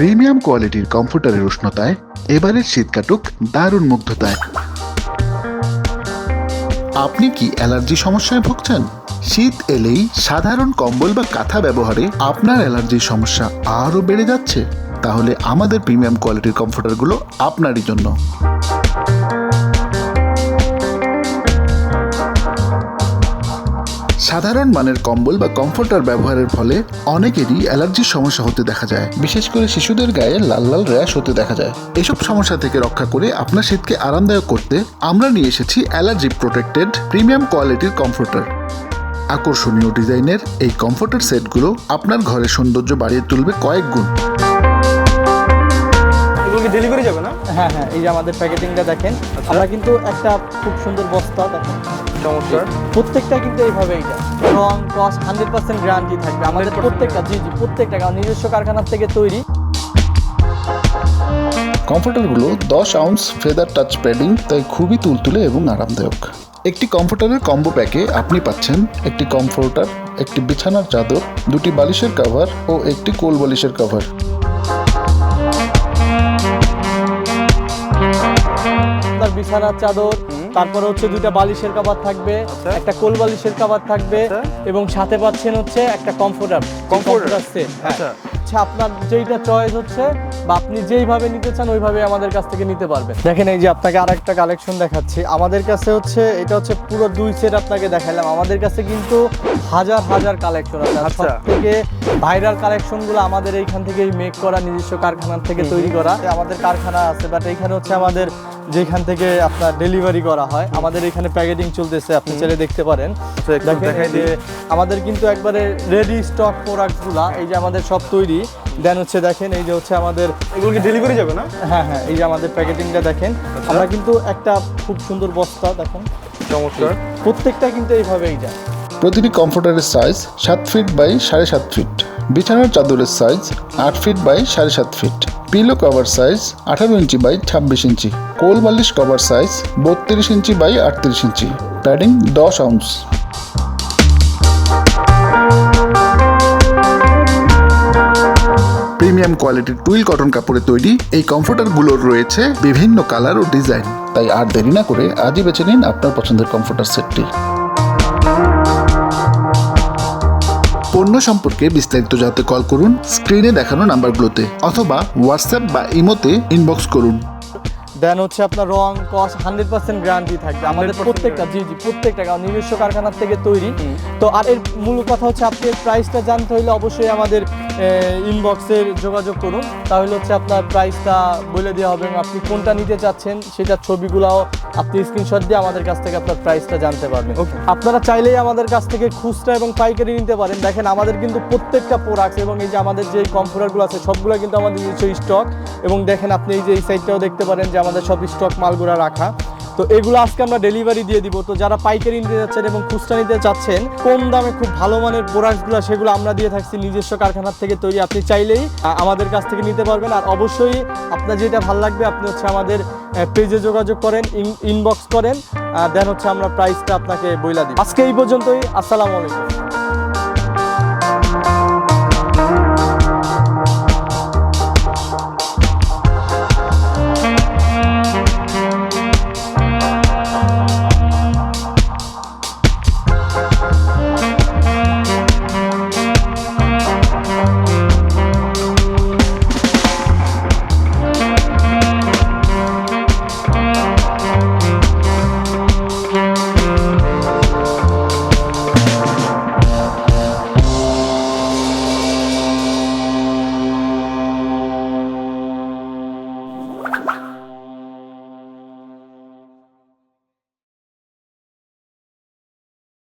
Premium কোয়ালিটির কমফোর্টারের উষ্ণতায় এবারের শীত কাটুক দারুণ মুগ্ধতায়। আপনি কি অ্যালার্জি সমস্যায় ভুগছেন? শীত এলেই সাধারণ কম্বল বা কাঁথা ব্যবহারে আপনার অ্যালার্জির সমস্যা আরও বেড়ে যাচ্ছে। তাহলে আমাদের প্রিমিয়াম কোয়ালিটির কমফোর্টারগুলো আপনারই জন্য। সাধারণ মানের কম্বল বা কমফোর্টার ব্যবহারের ফলে অনেকেরই অ্যালার্জির সমস্যা হতে দেখা যায়। বিশেষ করে শিশুদের গায়ে লাল লাল র্যাশ হতে দেখা যায়। এসব সমস্যা থেকে রক্ষা করে আপনার শীতকে আরামদায়ক করতে আমরা নিয়ে এসেছি অ্যালার্জি প্রোটেক্টেড প্রিমিয়াম কোয়ালিটির কমফোর্টার। আকর্ষণীয় ডিজাইনের এই কমফোর্টার সেটগুলো আপনার ঘরের সৌন্দর্য বাড়িয়ে তুলবে কয়েক গুণ। না? হ্যাঁ হ্যাঁ এই যে আমাদের প্যাকেটিংটা দেখেন। আমরা কিন্তু একটা খুব সুন্দর বস্তা দেখেন। চমৎকার। প্রত্যেকটা কিন্তু এইভাবে এইটা। রং কস হান্ড্রেড পার্সেন্ট গ্যারান্টি থাকবে। আমাদের প্রত্যেকটা জি জি প্রত্যেকটা কারণ নিজস্ব কারখানার থেকে তৈরি। কমফোর্টারগুলো দশ আউন্স ফেদার টাচ প্যাডিং তাই খুবই তুলতুলে এবং আরামদায়ক। একটি কমফোর্টারের কম্বো প্যাকে আপনি পাচ্ছেন একটি কমফোর্টার একটি বিছানার চাদর দুটি বালিশের কাভার ও একটি কোল বালিশের কভার আপনার বিছানার চাদর তারপরে হচ্ছে দুইটা বালিশের কাবার থাকবে আচ্ছা। একটা কোল বালিশের কাবার থাকবে আচ্ছা। এবং সাথে পাচ্ছেন হচ্ছে একটা কমফোর্টার কমফোর্টার সেট আচ্ছা। আচ্ছা আপনার যেইটা চয়েস হচ্ছে বা আপনি যেইভাবে নিতে চান ওইভাবে আমাদের কাছ থেকে নিতে পারবেন দেখেন এই যে আপনাকে আরেকটা কালেকশন দেখাচ্ছি আমাদের কাছে হচ্ছে এটা হচ্ছে পুরো দুই সেট আপনাকে দেখালাম আমাদের কাছে কিন্তু হাজার হাজার কালেকশন আছে আচ্ছা। থেকে ভাইরাল কালেকশনগুলো আমাদের এইখান থেকেই মেক করা নিজস্ব কারখানার থেকে তৈরি করা। আমাদের কারখানা আছে বাট এইখানে হচ্ছে আমাদের যেখান থেকে আপনার ডেলিভারি করা হয় আমাদের এখানে প্যাকেটিং চলতেছে আপনি চাইলে দেখতে পারেন। আচ্ছা, আমাদের কিন্তু একবারে রেডি স্টক প্রোডাক্টগুলা এই যে আমাদের সব তৈরি। দেন হচ্ছে দেখেন এই যে হচ্ছে আমাদের এগুলো কি ডেলিভারি যাবে না? হ্যাঁ হ্যাঁ এই যে আমাদের প্যাকেটিংটা দেখেন। আচ্ছা। আমরা কিন্তু একটা খুব সুন্দর বস্তা দেখেন। চমৎকার। প্রত্যেকটা কিন্তু এইভাবে এই যায়। প্রতিটি কমফোর্টারের সাইজ সাত ফিট বাই সাড়ে সাত ফিট বিছানার চাদরের সাইজ আট ফিট বাই সাড়ে সাত ফিট পিলো কভার সাইজ আঠারো ইঞ্চি বাই ছাব্বিশ ইঞ্চি। কোল বালিশ কভার সাইজ বত্রিশ ইঞ্চি বাই আটত্রিশ ইঞ্চি। প্যাডিং দশ আউন্স প্রিমিয়াম কোয়ালিটির টুইল কটন কাপড়ে তৈরি এই কমফোর্টারগুলোর রয়েছে বিভিন্ন কালার ও ডিজাইন তাই আর দেরি না করে আজই বেছে নিন আপনার পছন্দের কমফোর্টার সেটটি। পণ্য সম্পর্কে বিস্তারিত জানতে কল করুন স্ক্রিনে দেখানো নাম্বারগুলোতে অথবা হোয়াটসঅ্যাপ বা ইমোতে ইনবক্স করুন। দেন হচ্ছে আপনার রং কস হান্ড্রেড পার্সেন্ট গ্যারান্টি থাকবে। আমাদের প্রত্যেকটা জি জি প্রত্যেকটা কারণ নিজস্ব কারখানার থেকে তৈরি। তো আর এর মূল কথা হচ্ছে আপনি প্রাইসটা জানতে হলে অবশ্যই আমাদের ইনবক্সের যোগাযোগ করুন। তাহলে হচ্ছে আপনার প্রাইসটা বলে দেওয়া হবে আপনি কোনটা নিতে চাচ্ছেন সেটার ছবিগুলাও আপনি স্ক্রিনশট দিয়ে আমাদের কাছ থেকে আপনার প্রাইসটা জানতে পারবেন. আপনারা চাইলেই আমাদের কাছ থেকে খুচরা এবং পাইকারি নিতে পারেন। দেখেন আমাদের কিন্তু প্রত্যেকটা প্রোডাক্ট এবং এই যে আমাদের যে কম্পিউটারগুলো আছে সবগুলো কিন্তু আমাদের নিজস্ব স্টক এবং দেখেন আপনি এই যে এই সাইডটাও দেখতে পারেন যে আমাদের সব স্টক মালগুলো রাখা। তো এগুলো আজকে আমরা ডেলিভারি দিয়ে দিব। তো যারা পাইকারি নিতে যাচ্ছেন এবং খুচরা নিতে চাচ্ছেন, কম দামে খুব ভালো মানের প্রোডাক্টগুলো সেগুলো আমরা দিয়ে থাকছি নিজস্ব কারখানার থেকে তৈরি। আপনি চাইলেই আমাদের কাছ থেকে নিতে পারবেন। আর অবশ্যই আপনার যেটা ভালো লাগবে, আপনি হচ্ছে আমাদের পেজে যোগাযোগ করেন ইনবক্স করেন দেন হচ্ছে আমরা প্রাইসটা আপনাকে বইলা দিই আজকে এই পর্যন্তই, আসসালামু আলাইকুম।